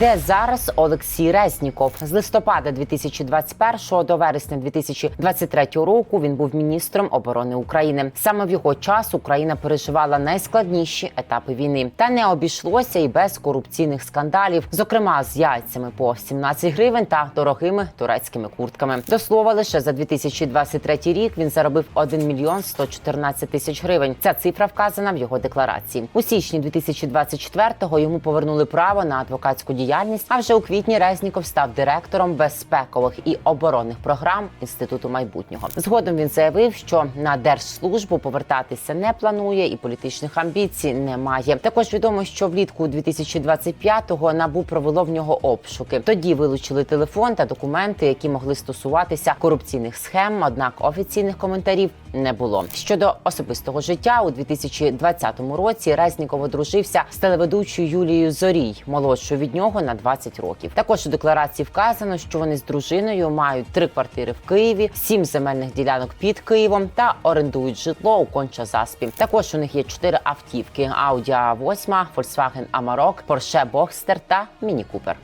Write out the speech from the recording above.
Де зараз Олексій Резніков з листопада 2021 до вересня 2023 року він був міністром оборони України. Саме в його час Україна переживала найскладніші етапи війни, та не обійшлося і без корупційних скандалів, зокрема з яйцями по 17 гривень та дорогими турецькими куртками. До слова, лише за 2023 рік він заробив 1 мільйон 114 тисяч гривень. Ця цифра вказана в його декларації. У січні 2024-го йому повернули право на адвокатську діяльність. А вже у квітні Резніков став директором безпекових і оборонних програм інституту майбутнього. Згодом він заявив, що на держслужбу повертатися не планує і політичних амбіцій немає. Також відомо, що влітку 2025-го набу провело в нього обшуки. Тоді вилучили телефон та документи, які могли стосуватися корупційних схем. Однак офіційних коментарів не було. Щодо особистого життя у 2020 році Резніков одружився з телеведучою Юлією Зорій, молодшою від нього на 20 років. Також у декларації вказано, що вони з дружиною мають три квартири в Києві, сім земельних ділянок під Києвом та орендують житло у Конча-Заспі. Також у них є чотири автівки: Audi A8, Volkswagen Amarok, Porsche Boxster та Міні Купер.